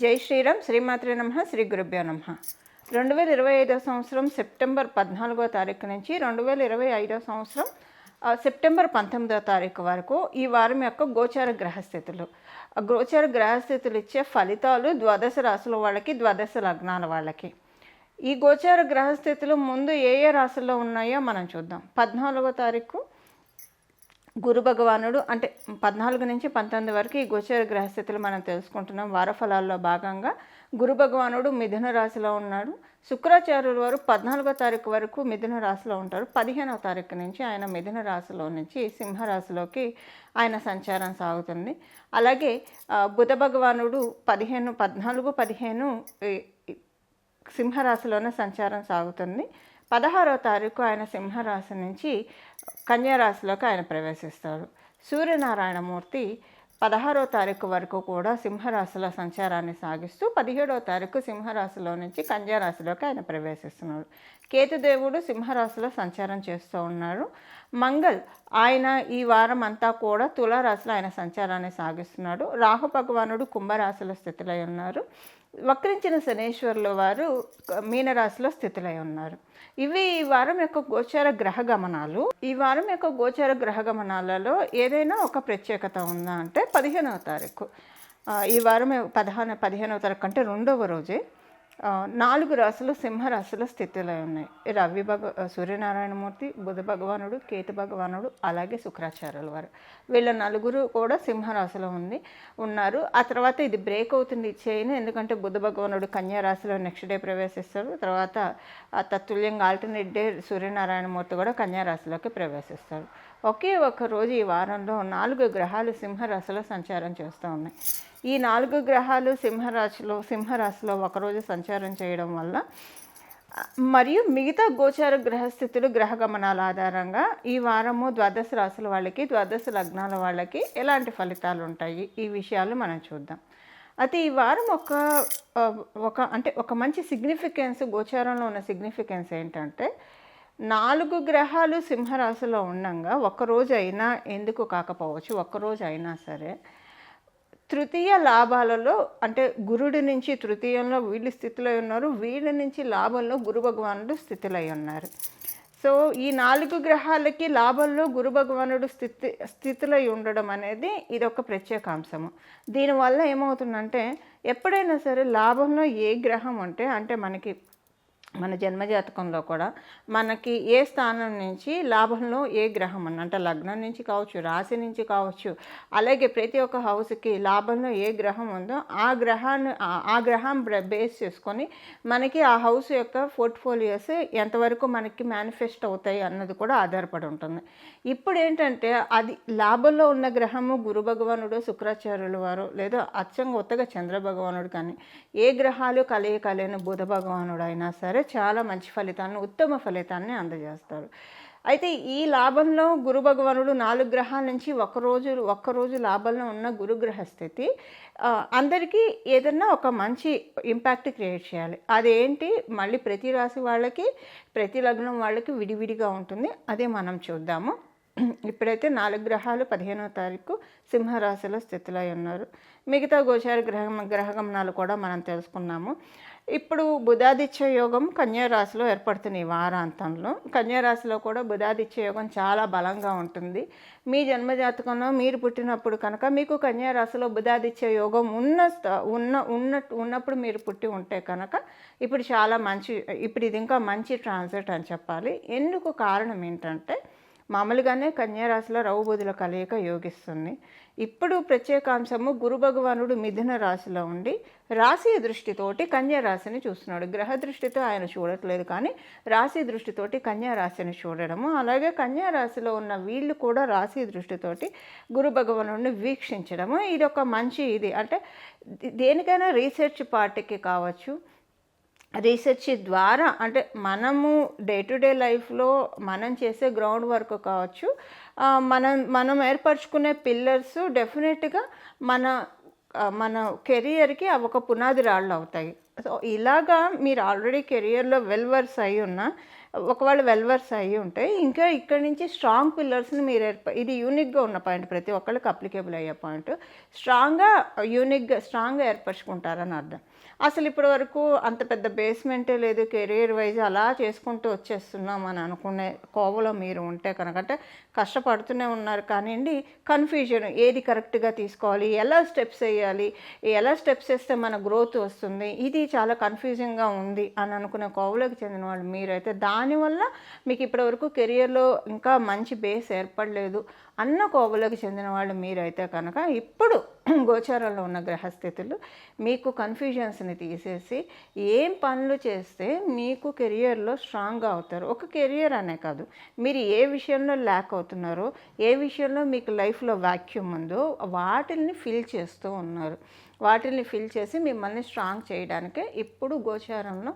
జై శ్రీరామ్ శ్రీమాత్రే నమ శ్రీ గురుభ్యో నమ. రెండు వేల ఇరవై ఐదో సంవత్సరం సెప్టెంబర్ పద్నాలుగో తారీఖు నుంచి రెండు వేల ఇరవై ఐదో సంవత్సరం ఆ, సెప్టెంబర్ పంతొమ్మిదో తారీఖు వరకు ఈ వారం యొక్క గోచార గ్రహస్థితులు. ఆ గోచార గ్రహస్థితులు ఇచ్చే ఫలితాలు ద్వాదశ రాశుల వాళ్ళకి ద్వాదశ లగ్నాల వాళ్ళకి. ఈ గోచార గ్రహస్థితులు ముందు ఏ ఏ రాసుల్లో ఉన్నాయో మనం చూద్దాం. పద్నాలుగో తారీఖు గురు భగవానుడు అంటే పద్నాలుగు నుంచి పంతొమ్మిది వరకు ఈ గోచర గ్రహస్థితులు మనం తెలుసుకుంటున్నాం. వారఫలాల్లో భాగంగా గురు భగవానుడు మిథున రాశిలో ఉన్నాడు. శుక్రాచార్యుల వారు పద్నాలుగో తారీఖు వరకు మిథున రాశిలో ఉంటారు. పదిహేనవ తారీఖు నుంచి ఆయన మిథున రాశిలో నుంచి సింహరాశిలోకి ఆయన సంచారం సాగుతుంది. అలాగే బుధ భగవానుడు పదిహేను పద్నాలుగు పదిహేను సింహరాశిలోనే సంచారం సాగుతుంది. పదహారో తారీఖు ఆయన సింహరాశి నుంచి కన్యారాశిలోకి ఆయన ప్రవేశిస్తారు సూర్యనారాయణమూర్తి పదహారో తారీఖు వరకు కూడా సింహరాశిలో సంచారాన్ని సాగిస్తూ పదిహేడో తారీఖు సింహరాశిలో నుంచి కన్యారాశిలోకి ఆయన ప్రవేశిస్తున్నాడు. కేతుదేవుడు సింహరాశిలో సంచారం చేస్తూ ఉన్నాడు. మంగళ్ ఆయన ఈ వారం అంతా కూడా తులారాశిలో ఆయన సంచారాన్ని సాగిస్తున్నాడు. రాహు భగవానుడు కుంభరాశిలో స్థితిలో ఉన్నారు. వక్రించిన శనేశ్వరుల వారు మీనరాశిలో స్థితులై ఉన్నారు. ఇవి ఈ వారం యొక్క గోచార గ్రహ గమనాలు. ఈ వారం యొక్క గోచార గ్రహ గమనాలలో ఏదైనా ఒక ప్రత్యేకత ఉందా అంటే పదిహేనవ తారీఖు. ఈ వారం పదహాన పదిహేనవ తారీఖు అంటే రెండవ రోజే. నాలుగు రాశులు సింహరాశిలో స్థితిలో ఉన్నాయి. రవి భగ సూర్యనారాయణమూర్తి బుధ భగవానుడు కేతు భగవానుడు అలాగే శుక్రాచార్యుల వారు. వీళ్ళ నలుగురు కూడా సింహరాశిలో ఉంది ఉన్నారు. ఆ తర్వాత ఇది బ్రేక్ అవుతుంది ఈ చైన్ ఎందుకంటే బుధ భగవానుడు కన్యా రాశిలో నెక్స్ట్ డే ప్రవేశిస్తారు తర్వాత తత్తుల్యంగా ఆల్టర్నేట్ డే సూర్యనారాయణమూర్తి కూడా కన్యా రాశిలోకి ప్రవేశిస్తారు ఒకే ఒక్క రోజు ఈ వారంలో నాలుగు గ్రహాలు సింహరాశిలో సంచారం చేస్తూ ఉన్నాయి. ఈ నాలుగు గ్రహాలు సింహరాశిలో సింహరాశిలో ఒకరోజు సంచారం చేయడం వల్ల మరియు మిగతా గోచార గ్రహస్థితులు గ్రహ గమనాల ఆధారంగా ఈ వారము ద్వాదశ రాశుల వాళ్ళకి ద్వాదశ లగ్నాల వాళ్ళకి ఎలాంటి ఫలితాలు ఉంటాయి? ఈ విషయాలు మనం చూద్దాం. అయితే ఈ వారం ఒక ఒక అంటే ఒక మంచి సిగ్నిఫికెన్స్ గోచారంలో ఉన్న సిగ్నిఫికెన్స్ ఏంటంటే నాలుగు గ్రహాలు సింహరాశిలో ఉండగా ఒక్కరోజు అయినా ఎందుకు కాకపోవచ్చు ఒక్కరోజు అయినా సరే తృతీయ లాభాలలో అంటే గురుడి నుంచి తృతీయంలో వీళ్ళు స్థితిలో ఉన్నారు వీళ్ళ నుంచి లాభంలో గురు భగవానుడు స్థితిలో ఉన్నారు. సో ఈ నాలుగు గ్రహాలకి లాభంలో గురు భగవానుడు స్థితి స్థితిలో ఉండడం అనేది ఇది ఒక ప్రత్యేక అంశము. దీనివల్ల ఏమవుతుందంటే ఎప్పుడైనా సరే లాభంలో ఏ గ్రహం ఉంటే అంటే మనకి మన జన్మజాతకంలో కూడా మనకి ఏ స్థానం నుంచి లాభంలో ఏ గ్రహం అని అంటే లగ్నం నుంచి కావచ్చు రాశి నుంచి కావచ్చు అలాగే ప్రతి ఒక్క హౌస్కి లాభంలో ఏ గ్రహం ఉందో ఆ గ్రహాన్ని ఆ- గ్రహం బేస్ చేసుకొని మనకి ఆ హౌస్ యొక్క పోర్ట్ఫోలియోస్ ఎంతవరకు మనకి మేనిఫెస్ట్ అవుతాయి అన్నది కూడా ఆధారపడి ఉంటుంది. ఇప్పుడు ఏంటంటే అది లాభంలో ఉన్న గ్రహము గురు భగవానుడు శుక్రాచార్యుల వారు లేదా అచ్చంగా ఉత్తగా చంద్ర భగవానుడు కానీ ఏ గ్రహాలు కలయిక లేని బుధ భగవానుడు అయినా సరే చాలా మంచి ఫలితాలను ఉత్తమ ఫలితాన్ని అందజేస్తారు. అయితే ఈ లాభంలో గురు భగవానుడు నాలుగు గ్రహాల నుంచి ఒకరోజు ఒక్కరోజు లాభంలో ఉన్న గురుగ్రహ స్థితి అందరికీ ఏదన్నా ఒక మంచి ఇంపాక్ట్ క్రియేట్ చేయాలి. అదేంటి? మళ్ళీ ప్రతి రాశి వాళ్ళకి ప్రతి లగ్నం వాళ్ళకి విడివిడిగా ఉంటుంది. అదే మనం చూద్దాము. ఇప్పుడైతే నాలుగు గ్రహాలు పదిహేనో తారీఖు సింహరాశిలో స్థితిలో ఉన్నారు. మిగతా గోచార గ్రహ గ్రహగమనాలు కూడా మనం తెలుసుకున్నాము. ఇప్పుడు బుధాదిత్య యోగం కన్యారాశిలో ఏర్పడుతుంది ఈ వారాంతంలో. కన్యారాశిలో కూడా బుధాదిత్య యోగం చాలా బలంగా ఉంటుంది. మీ జన్మజాతకంలో మీరు పుట్టినప్పుడు కనుక మీకు కన్యారాశిలో బుధాదిత్య యోగం ఉన్న స్థ- ఉన్న ఉన్నప్పుడు మీరు పుట్టి ఉంటే కనుక ఇప్పుడు చాలా మంచి ఇప్పుడు ఇది ఇంకా మంచి ట్రాన్సిట్ అని చెప్పాలి. ఎందుకు కారణం ఏంటంటే మామూలుగానే కన్యారాశిలో రౌబుధుల కలయిక యోగిస్తుంది. ఇప్పుడు ప్రత్యేకాంశము గురు భగవానుడు మిథున రాశిలో ఉండి రాశి దృష్టితోటి కన్యా రాశిని చూస్తున్నాడు. గ్రహ దృష్టితో ఆయన చూడట్లేదు కానీ రాశి దృష్టితోటి కన్యా రాశిని చూడడము అలాగే కన్యా రాశిలో ఉన్న వీళ్ళు కూడా రాశి దృష్టితోటి గురు భగవానుడిని వీక్షించడము. ఇది ఒక మంచి ఇది. అంటే దేనికైనా రీసెర్చ్ పార్టీకి కావచ్చు రీసెర్చ్ ద్వారా అంటే మనము డే టు డే లైఫ్లో మనం చేసే గ్రౌండ్ వర్క్ కావచ్చు మనం మనం ఏర్పరచుకునే పిల్లర్స్ డెఫినెట్గా మన మన కెరియర్కి అవి ఒక పునాది రాళ్ళు అవుతాయి. సో ఇలాగా మీరు ఆల్రెడీ కెరియర్లో వెల్వర్స్ అయి ఉన్న ఒకవేళ వెల్వర్స్ అయ్యి ఉంటే ఇంకా ఇక్కడ నుంచి స్ట్రాంగ్ పిల్లర్స్ని మీరు ఏర్ప ఇది యూనిక్గా ఉన్న పాయింట్ ప్రతి ఒక్కళ్ళకి అప్లికేబుల్ అయ్యే పాయింట్. స్ట్రాంగ్గా యూనిక్గా స్ట్రాంగ్గా ఏర్పరచుకుంటారని అర్థం. అసలు ఇప్పటి వరకు అంత పెద్ద బేస్మెంటే లేదు కెరీర్ వైజ్ అలా చేసుకుంటూ వచ్చేస్తున్నాం అని అనుకునే కోవలో మీరు ఉంటే కనుక అంటే కష్టపడుతూనే ఉన్నారు కానివ్వండి కన్ఫ్యూజన్ ఏది కరెక్ట్గా తీసుకోవాలి ఎలా స్టెప్స్ వేయాలి ఎలా స్టెప్స్ వేస్తే మన గ్రోత్ వస్తుంది ఇది చాలా కన్ఫ్యూజింగ్గా ఉంది అని అనుకునే కోవలోకి చెందిన వాళ్ళు మీరైతే. దానివల్ల మీకు ఇప్పటివరకు కెరియర్లో ఇంకా మంచి బేస్ ఏర్పడలేదు. అన్న కోవలోకి చెందిన వాళ్ళు మీరైతే కనుక ఇప్పుడు గోచారంలో ఉన్న గ్రహస్థితులు మీకు కన్ఫ్యూజన్స్ని తీసేసి ఏం పనులు చేస్తే మీకు కెరియర్లో స్ట్రాంగ్గా అవుతారు. ఒక కెరియర్ అనే కాదు. మీరు ఏ విషయంలో ల్యాక్ అవుతున్నారో ఏ విషయంలో మీకు లైఫ్లో వాక్యూమ్ ఉందో వాటిని ఫిల్ చేస్తూ ఉన్నారు. వాటిని ఫిల్ చేసి మిమ్మల్ని స్ట్రాంగ్ చేయడానికే ఇప్పుడు గోచారంలో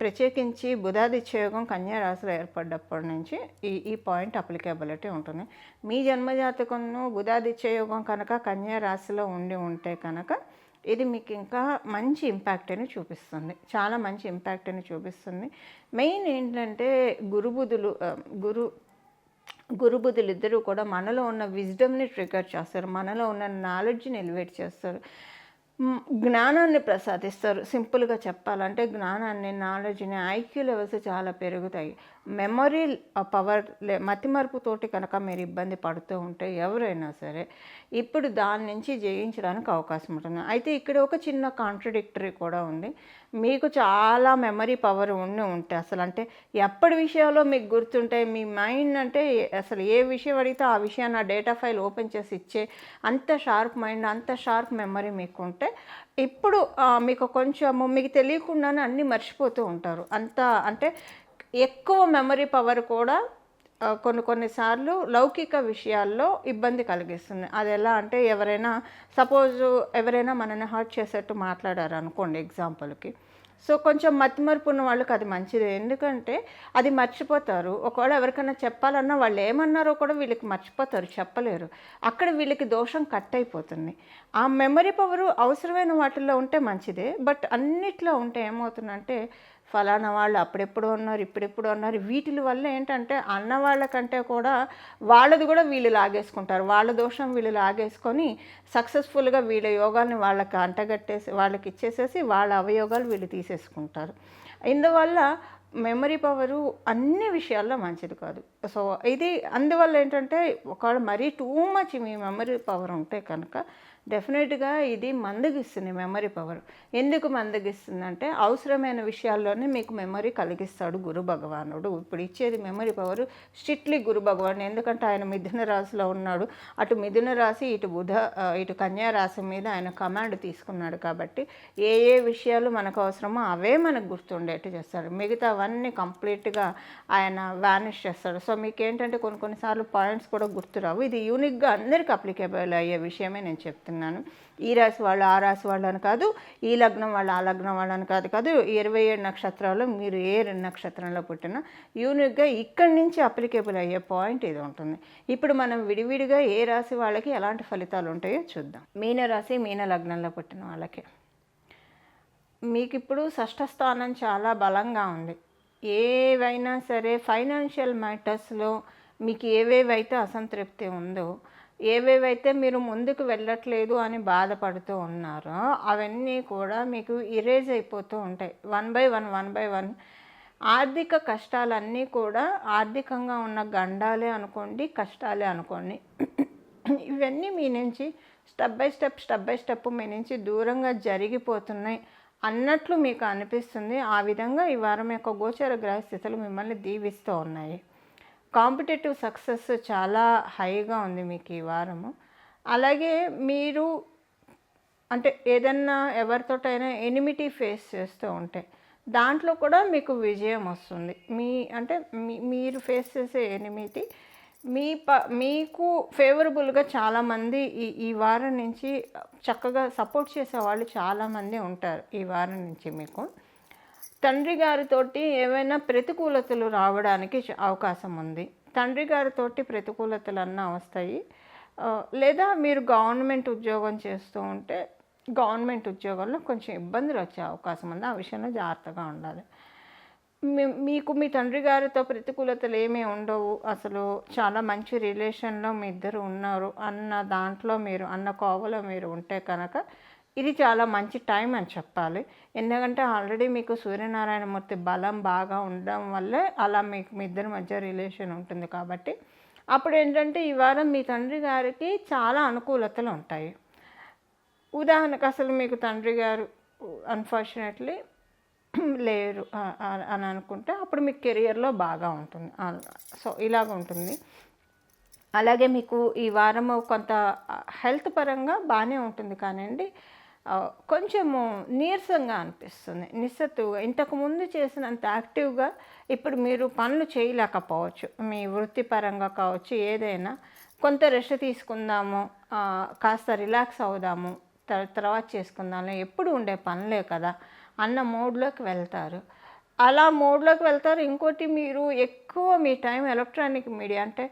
ప్రత్యేకించి బుధాదిత్యయోగం కన్యా రాశిలో ఏర్పడ్డప్పటి నుంచి ఈ ఈ పాయింట్ అప్లికేబిలిటీ ఉంటుంది. మీ జన్మజాతకంలో బుధాదిత్యయోగం కనుక కన్యా రాశిలో ఉండి ఉంటే కనుక ఇది మీకు ఇంకా మంచి ఇంపాక్ట్ని చూపిస్తుంది. చాలా మంచి ఇంపాక్ట్ని చూపిస్తుంది. మెయిన్ ఏంటంటే గురుబుధులు గురు గురుబుధులు ఇద్దరూ కూడా మనలో ఉన్న విజ్డమ్ని ట్రిగర్ చేస్తారు. మనలో ఉన్న నాలెడ్జ్ని ఎలివేట్ చేస్తారు. జ్ఞానాన్ని ప్రసాదిస్తారు. సింపుల్గా చెప్పాలంటే జ్ఞానాన్ని నాలెడ్జ్ని ఐక్యూ లెవెల్స్ చాలా పెరుగుతాయి. మెమొరీ పవర్ మతిమరుపుతోటి కనుక మీరు ఇబ్బంది పడుతూ ఉంటే ఎవరైనా సరే ఇప్పుడు దాని నుంచి జయించడానికి అవకాశం ఉంటుంది. అయితే ఇక్కడ ఒక చిన్న కాంట్రడిక్టరీ కూడా ఉంది. మీకు చాలా మెమరీ పవర్ ఉండి ఉంటే అసలు అంటే ఎప్పటి విషయాల్లో మీకు గుర్తుంటాయి మీ మైండ్ అంటే అసలు ఏ విషయం అడిగితే ఆ విషయాన్ని ఆ డేటా ఫైల్ ఓపెన్ చేసి ఇచ్చే అంత షార్ప్ మైండ్ అంత షార్ప్ మెమరీ మీకు ఉంటే ఇప్పుడు మీకు కొంచెము మీకు తెలియకుండానే అన్నీ మర్చిపోతూ ఉంటారు. అంత అంటే ఎక్కువ మెమరీ పవర్ కూడా కొన్ని కొన్నిసార్లు లౌకిక విషయాల్లో ఇబ్బంది కలిగిస్తుంది. అది ఎలా అంటే ఎవరైనా సపోజ్ ఎవరైనా మనల్ని హర్ట్ చేసేట్టు మాట్లాడారు అనుకోండి ఎగ్జాంపుల్కి. సో కొంచెం మతిమరుపు ఉన్న వాళ్ళకి అది మంచిదే. ఎందుకంటే అది మర్చిపోతారు. ఒకవేళ ఎవరికైనా చెప్పాలన్నా వాళ్ళు ఏమన్నారో కూడా వీళ్ళకి మర్చిపోతారు చెప్పలేరు. అక్కడ వీళ్ళకి దోషం కట్ అయిపోతుంది. ఆ మెమరీ పవరు అవసరమైన వాటిల్లో ఉంటే మంచిదే. బట్ అన్నిట్లో ఉంటే ఏమవుతుందంటే ఫలానా వాళ్ళు అప్పుడెప్పుడు ఉన్నారు ఇప్పుడెప్పుడు ఉన్నారు. వీటి వల్ల ఏంటంటే అన్న వాళ్ళకంటే కూడా వాళ్ళది కూడా వీళ్ళు లాగేసుకుంటారు. వాళ్ళ దోషం వీళ్ళు లాగేసుకొని సక్సెస్ఫుల్గా వీళ్ళ యోగాల్ని వాళ్ళకి అంటగట్టేసి వాళ్ళకి ఇచ్చేసేసి వాళ్ళ అవయోగాలు వీళ్ళు తీసేసుకుంటారు. ఇందువల్ల మెమరీ పవరు అన్ని విషయాల్లో మంచిది కాదు. సో ఇది అందువల్ల ఏంటంటే ఒకవేళ మరీ టూ మచ్ మీ మెమరీ పవర్ ఉంటే కనుక డెఫినెట్గా ఇది మందగిస్తుంది మెమరీ పవర్. ఎందుకు మందగిస్తుంది అంటే అవసరమైన విషయాల్లోనే మీకు మెమరీ కలిగిస్తాడు గురు భగవానుడు. ఇప్పుడు ఇచ్చేది memory power strictly Guru Bhagavan ఎందుకంటే ఆయన మిథున రాశిలో ఉన్నాడు. అటు మిథున రాశి ఇటు బుధ ఇటు కన్యా రాశి మీద ఆయన కమాండ్ తీసుకున్నాడు కాబట్టి ఏ ఏ విషయాలు మనకు అవసరమో అవే మనకు గుర్తుండేట్టు చేస్తాడు. మిగతా అవన్నీ కంప్లీట్గా ఆయన వ్యానిష్ చేస్తాడు. సో మీకు ఏంటంటే కొన్ని కొన్నిసార్లు పాయింట్స్ కూడా గుర్తురావు. ఇది యూనిక్గా అందరికీ అప్లికేబుల్ అయ్యే విషయమే నేను చెప్తున్నాను. ఈ రాశి వాళ్ళు ఆ రాశి వాళ్ళని కాదు ఈ లగ్నం వాళ్ళు ఆ లగ్నం వాళ్ళని కాదు కాదు ఇరవై ఏడు నక్షత్రాల్లో మీరు ఏ రెండు నక్షత్రంలో పుట్టినా యూనిక్గా ఇక్కడి నుంచి అప్లికేబుల్ అయ్యే పాయింట్ ఇది ఉంటుంది. ఇప్పుడు మనం విడివిడిగా ఏ రాశి వాళ్ళకి ఎలాంటి ఫలితాలు ఉంటాయో చూద్దాం. మీన రాశి మీన లగ్నంలో పుట్టిన వాళ్ళకి. మీకు ఇప్పుడు షష్ఠ స్థానం చాలా బలంగా ఉంది. ఏవైనా సరే ఫైనాన్షియల్ మ్యాటర్స్లో మీకు ఏవేవైతే అసంతృప్తి ఉందో ఏవేవైతే మీరు ముందుకు వెళ్ళట్లేదు అని బాధపడుతూ ఉన్నారో అవన్నీ కూడా మీకు ఇరేజ్ అయిపోతూ ఉంటాయి. One by one one by one ఆర్థిక కష్టాలన్నీ కూడా ఆర్థికంగా ఉన్న గండాలే అనుకోండి కష్టాలే అనుకోండి. ఇవన్నీ మీ నుంచి step by step step by step మీ నుంచి దూరంగా జరిగిపోతున్నాయి. అన్నట్లు మీకు అనిపిస్తుంది ఆ విధంగా ఈ వారం యొక్క గోచర గ్రహస్థితులు మిమ్మల్ని దీవిస్తూ ఉన్నాయి. కాంపిటేటివ్ సక్సెస్ చాలా హైగా ఉంది మీకు ఈ వారము. అలాగే మీరు అంటే ఏదన్నా ఎవరితోటైనా ఎనిమిటీ ఫేస్ చేస్తూ ఉంటే దాంట్లో కూడా మీకు విజయం వస్తుంది. మీ అంటే మీ మీరు ఫేస్ చేసే ఎనిమిటీ మీ ప మీకు ఫేవరబుల్గా చాలామంది ఈ ఈ వారం నుంచి చక్కగా సపోర్ట్ చేసే వాళ్ళు చాలామంది ఉంటారు ఈ వారం నుంచి మీకు. తండ్రి గారితోటి ఏవైనా ప్రతికూలతలు రావడానికి అవకాశం ఉంది. తండ్రి గారితోటి ప్రతికూలతలు అన్నా వస్తాయి. లేదా మీరు గవర్నమెంట్ ఉద్యోగం చేస్తూ ఉంటే గవర్నమెంట్ ఉద్యోగంలో కొంచెం ఇబ్బందులు వచ్చే అవకాశం ఉంది. ఆ విషయంలో జాగ్రత్తగా ఉండాలి. మీకు మీ తండ్రి గారితో ప్రతికూలతలు ఏమీ ఉండవు. అసలు చాలా మంచి రిలేషన్లో మీ ఇద్దరు ఉన్నారు అన్న దాంట్లో మీరు అన్న కోవలో మీరు ఉంటే కనుక ఇది చాలా మంచి టైం అని చెప్పాలి. ఎందుకంటే ఆల్రెడీ మీకు సూర్యనారాయణమూర్తి బలం బాగా ఉండడం వల్లే అలా మీకు మీ ఇద్దరి మధ్య రిలేషన్ ఉంటుంది కాబట్టి అప్పుడు ఏంటంటే ఈ వారం మీ తండ్రి గారికి చాలా అనుకూలతలు ఉంటాయి. ఉదాహరణకు అసలు మీకు తండ్రి గారు అన్ఫార్చునేట్లీ లేరు అని అనుకుంటే అప్పుడు మీకు కెరియర్లో బాగా ఉంటుంది. సో ఇలాగ ఉంటుంది. అలాగే మీకు ఈ వారము కొంత హెల్త్ పరంగా బాగానే ఉంటుంది కానివ్వండి కొంచెము నీరసంగా అనిపిస్తుంది. నిస్సత్తుగా ఇంతకుముందు చేసినంత యాక్టివ్గా ఇప్పుడు మీరు పనులు చేయలేకపోవచ్చు. మీ వృత్తిపరంగా కావచ్చు ఏదైనా. కొంత రెస్ట్ తీసుకుందాము కాస్త రిలాక్స్ అవుదాము తర్వాత చేసుకుందాము ఎప్పుడు ఉండే పనులే కదా. అన్న మోడ్లోకి వెళ్తారు. అలా మోడ్లోకి వెళ్తారు. ఇంకోటి మీరు ఎక్కువ మీ టైం ఎలక్ట్రానిక్ మీడియా అంటే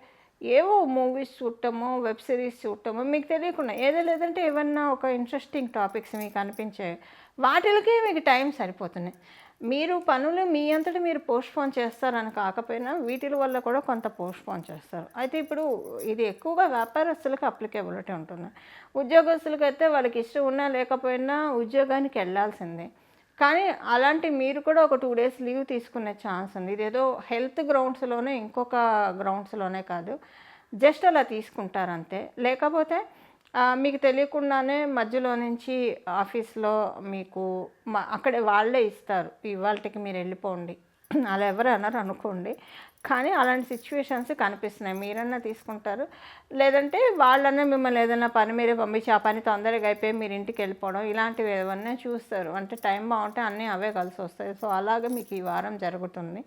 ఏవో మూవీస్ చూడటమో వెబ్ సిరీస్ చూడటమో మీకు తెలియకుండా ఏదో లేదంటే ఏమన్నా ఒక ఇంట్రెస్టింగ్ టాపిక్స్ మీకు అనిపించే వాటిలకే మీకు టైం సరిపోతున్నాయి మీరు పనులు మీ అంతటి మీరు పోస్ట్పోన్ చేస్తారని కాకపోయినా వీటి వల్ల కూడా కొంత పోస్ట్పోన్ చేస్తారు. అయితే ఇప్పుడు ఇది ఎక్కువగా వ్యాపారస్తులకు అప్లికేబిలిటీ ఉంటుంది. ఉద్యోగస్తులకైతే అయితే వాళ్ళకి ఇష్టం ఉన్నా లేకపోయినా ఉద్యోగానికి వెళ్ళాల్సిందే. కానీ అలాంటి మీరు కూడా ఒక టూ డేస్ లీవ్ తీసుకునే ఛాన్స్ ఉంది. ఇదేదో హెల్త్ గ్రౌండ్స్లోనే ఇంకొక గ్రౌండ్స్లోనే కాదు. జస్ట్ అలా తీసుకుంటారు అంతే లేకపోతే మీకు తెలియకుండానే మధ్యలో నుంచి ఆఫీస్లో మీకు అక్కడే వాళ్ళే ఇస్తారు. ఇవాళకి మీరు వెళ్ళిపోండి. అలా ఎవరు అన్నారు అనుకోండి. కానీ అలాంటి సిచ్యువేషన్స్ కనిపిస్తున్నాయి. మీరన్నా తీసుకుంటారు. లేదంటే వాళ్ళన్నా మిమ్మల్ని ఏదైనా పని మీరే పంపించి ఆ పని తొందరగా అయిపోయి మీరు ఇంటికి వెళ్ళిపోవడం ఇలాంటివి ఏమన్నా చూస్తారు. అంటే టైం బాగుంటే అన్నీ అవే కలిసి వస్తాయి. సో అలాగే మీకు ఈ వారం జరుగుతుంది.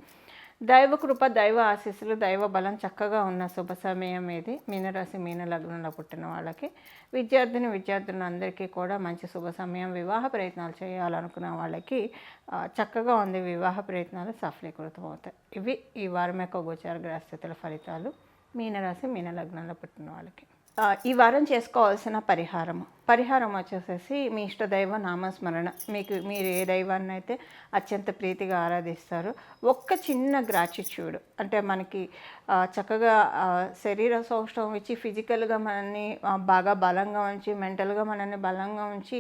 దైవ కృప దైవ ఆశీస్సులు దైవ బలం చక్కగా ఉన్న శుభ సమయం ఇది. మీనరాశి మీన లగ్నంలో పుట్టిన వాళ్ళకి విద్యార్థిని విద్యార్థులను అందరికీ కూడా మంచి శుభ సమయం వివాహ ప్రయత్నాలు చేయాలనుకున్న వాళ్ళకి చక్కగా ఉంది వివాహ ప్రయత్నాలు సఫలీకృతం అవుతాయి. ఇవి ఈ వారం యొక్క గోచార గ్రహస్థితుల ఫలితాలు మీనరాశి మీన లగ్నంలో పుట్టిన వాళ్ళకి. ఈ వారం చేసుకోవాల్సిన పరిహారము. పరిహారం వచ్చేసేసి మీ ఇష్టదైవ నామస్మరణ. మీకు మీరు ఏ దైవాన్ని అయితే అత్యంత ప్రీతిగా ఆరాధిస్తారు ఒక్క చిన్న గ్రాటిట్యూడ్ అంటే మనకి చక్కగా శరీర సౌష్ఠవం ఇచ్చి ఫిజికల్గా మనల్ని బాగా బలంగా ఉంచి మెంటల్గా మనల్ని బలంగా ఉంచి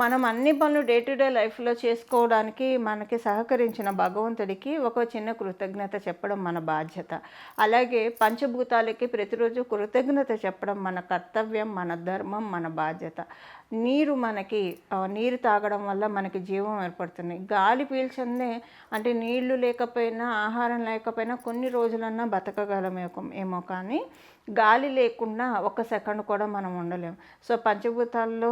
మనం అన్ని పనులు డే టు డే లైఫ్లో చేసుకోవడానికి మనకి సహకరించిన భగవంతుడికి ఒక చిన్న కృతజ్ఞత చెప్పడం మన బాధ్యత. అలాగే పంచభూతాలకి ప్రతిరోజు కృతజ్ఞత చెప్పడం మన మన కర్తవ్యం మన ధర్మం మన బాధ్యత. నీరు మనకి నీరు తాగడం వల్ల మనకి జీవం ఏర్పడుతుంది. గాలి పీల్చందే అంటే నీళ్ళు లేకపోయినా ఆహారం లేకపోయినా కొన్ని రోజులన్నా బతకగలమేమో ఏమో కానీ గాలి లేకుండా ఒక సెకండ్ కూడా మనం ఉండలేము సో పంచభూతాల్లో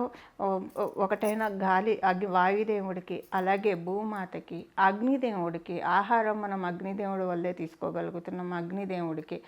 ఒకటైన గాలి అగ్ని వాయుదేవుడికి అలాగే భూమాతకి అగ్నిదేవుడికి ఆహారం మనం అగ్నిదేవుడి వల్లే తీసుకోగలుగుతున్నాం అగ్నిదేవుడికి.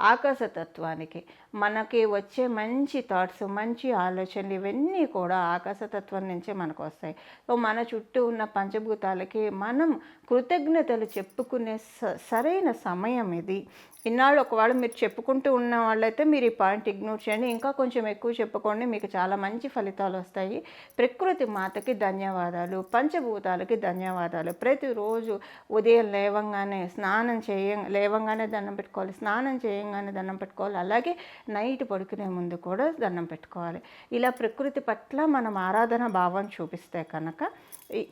ఆకాశతత్వానికి. మనకి వచ్చే మంచి థాట్స్ మంచి ఆలోచనలు ఇవన్నీ కూడా ఆకాశతత్వం నుంచే మనకు వస్తాయి. సో మన చుట్టూ ఉన్న పంచభూతాలకి మనం కృతజ్ఞతలు చెప్పుకునే స- సరైన సమయం ఇది. ఇన్నాళ్ళు ఒకవేళ మీరు చెప్పుకుంటూ ఉన్న వాళ్ళైతే మీరు ఈ పాయింట్ ఇగ్నోర్ చేయండి. ఇంకా కొంచెం ఎక్కువ చెప్పుకోండి మీకు చాలా మంచి ఫలితాలు వస్తాయి. ప్రకృతి మాతకి ధన్యవాదాలు పంచభూతాలకి ధన్యవాదాలు. ప్రతిరోజు ఉదయం లేవంగానే స్నానం చేయ లేవంగానే దండం పెట్టుకోవాలి స్నానం చేయంగానే దండం పెట్టుకోవాలి. అలాగే నైట్ పడుకునే ముందు కూడా దండం పెట్టుకోవాలి. ఇలా ప్రకృతి పట్ల మనం ఆరాధన భావం చూపిస్తే కనుక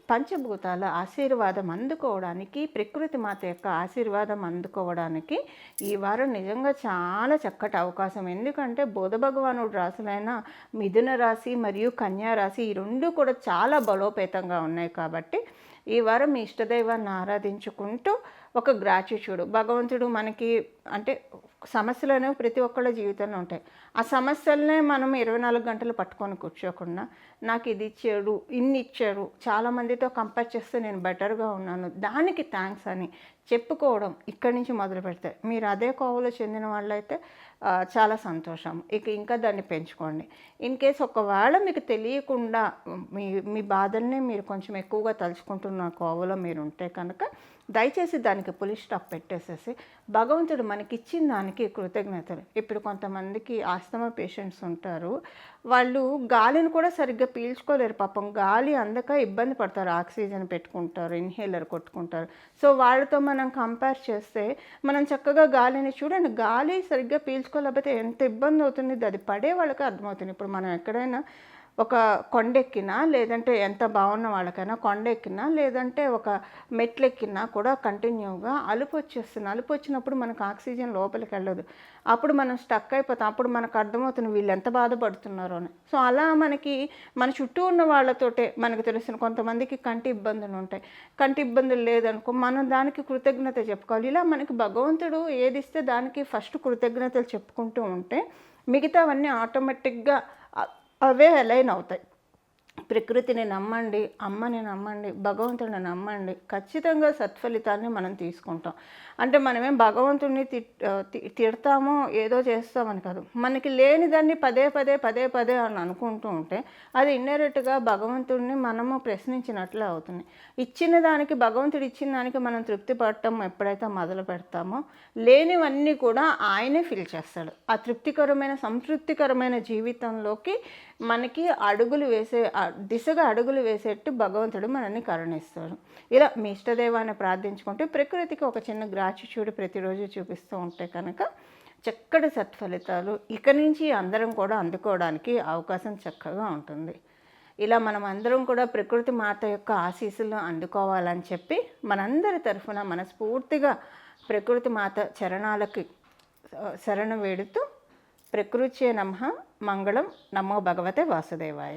పంచభూతాల ఆశీర్వాదం అందుకోవడానికి ప్రకృతి మాత యొక్క ఆశీర్వాదం అందుకోవడానికి ఈ వారం నిజంగా చాలా చక్కటి అవకాశం. ఎందుకంటే బుధ భగవానుడు రాసులైన మిథున రాశి మరియు కన్యా రాశి ఈ రెండు కూడా చాలా బలోపేతంగా ఉన్నాయి కాబట్టి ఈ వారం మీ ఇష్టదైవాన్ని ఆరాధించుకుంటూ ఒక గ్రాటిట్యూడ్ భగవంతుడు మనకి అంటే సమస్యలు అనేవి ప్రతి ఒక్కళ్ళ జీవితంలో ఉంటాయి. ఆ సమస్యలనే మనం ఇరవై నాలుగు గంటలు పట్టుకొని కూర్చోకుండా నాకు ఇది ఇచ్చాడు ఇన్ని ఇచ్చాడు చాలా మందితో కంపేర్ చేస్తే నేను బెటర్గా ఉన్నాను దానికి థ్యాంక్స్ అని చెప్పుకోవడం ఇక్కడి నుంచి మొదలు పెడతాయి. మీరు అదే కోవలో చెందిన వాళ్ళైతే చాలా సంతోషం. ఇక ఇంకా దాన్ని పెంచుకోండి. ఇన్ కేస్ ఒకవేళ మీకు తెలియకుండా మీ మీ బాధల్ని మీరు కొంచెం ఎక్కువగా తలుచుకుంటున్న కోవలో మీరు ఉంటే కనుక దయచేసి దానికి పులి స్టాప్ పెట్టేసేసి భగవంతుడు మనకి ఇచ్చిన దానికి కృతజ్ఞతలు. ఇప్పుడు కొంతమందికి ఆస్తమా పేషెంట్స్ ఉంటారు. వాళ్ళు గాలిని కూడా సరిగ్గా పీల్చుకోలేరు పాపం. గాలి అందక ఇబ్బంది పడతారు. ఆక్సిజన్ పెట్టుకుంటారు ఇన్హేలర్ కొట్టుకుంటారు. సో వాళ్ళతో మనం కంపేర్ చేస్తే మనం చక్కగా గాలిని చూడండి. గాలి సరిగ్గా చేసుకోలేకపోతే ఎంత ఇబ్బంది అవుతుంది? అది పడే వాళ్ళకి అర్థమవుతుంది. ఇప్పుడు మనం ఎక్కడైనా ఒక కొండెక్కినా లేదంటే ఎంత బాగున్న వాళ్ళకైనా కొండెక్కినా లేదంటే ఒక మెట్లెక్కినా కూడా కంటిన్యూగా అలుపు వచ్చేస్తుంది. అలుపు వచ్చినప్పుడు మనకు ఆక్సిజన్ లోపలికి వెళ్ళదు. అప్పుడు మనం స్టక్ అయిపోతాం. అప్పుడు మనకు అర్థమవుతుంది వీళ్ళు ఎంత బాధపడుతున్నారో అని. సో అలా మనకి మన చుట్టూ ఉన్న వాళ్ళతోటే మనకు తెలిసిన కొంతమందికి కంటి ఇబ్బందులు ఉంటాయి. కంటి ఇబ్బందులు లేదనుకో మనం దానికి కృతజ్ఞత చెప్పుకోవాలి. ఇలా మనకి భగవంతుడు ఏది ఇస్తే దానికి ఫస్ట్ కృతజ్ఞతలు చెప్పుకుంటూ ఉంటే మిగతావన్నీ ఆటోమేటిక్గా అవే అలైన్ అవుతాయి ప్రకృతిని నమ్మండి అమ్మని నమ్మండి భగవంతుడిని నమ్మండి ఖచ్చితంగా సత్ఫలితాన్ని మనం తీసుకుంటాం. అంటే మనమేం భగవంతుడిని తి- తిడతామో ఏదో చేస్తామని కాదు. మనకి లేని దాన్ని పదే పదే పదే పదే అని అనుకుంటూ ఉంటే అది ఇన్నరెట్గా భగవంతుడిని మనము ప్రశ్నించినట్లే అవుతుంది. ఇచ్చిన దానికి భగవంతుడు ఇచ్చిన దానికి మనం తృప్తి పడటం ఎప్పుడైతే మొదలు పెడతామో లేనివన్నీ కూడా ఆయనే ఫిల్ చేస్తాడు. ఆ తృప్తికరమైన సంతృప్తికరమైన జీవితంలోకి మనకి అడుగులు వేసే దిశగా అడుగులు వేసేట్టు భగవంతుడు మనల్ని కరుణిస్తాడు. ఇలా మీ ఇష్టదేవాన్ని ప్రార్థించుకుంటే ప్రకృతికి ఒక చిన్న గ్రాచిట్యూడ్ ప్రతిరోజు చూపిస్తూ ఉంటే కనుక చక్కటి సత్ఫలితాలు ఇక నుంచి అందరం కూడా అందుకోవడానికి అవకాశం చక్కగా ఉంటుంది. ఇలా మనం అందరం కూడా ప్రకృతి మాత యొక్క ఆశీస్సులు అందుకోవాలని చెప్పి మనందరి తరఫున మనస్ఫూర్తిగా ప్రకృతి మాత చరణాలకి శరణం వేడుతూ ప్రకృత్యే నమ మంగళం. నమో భగవతే వాసుదేవాయ.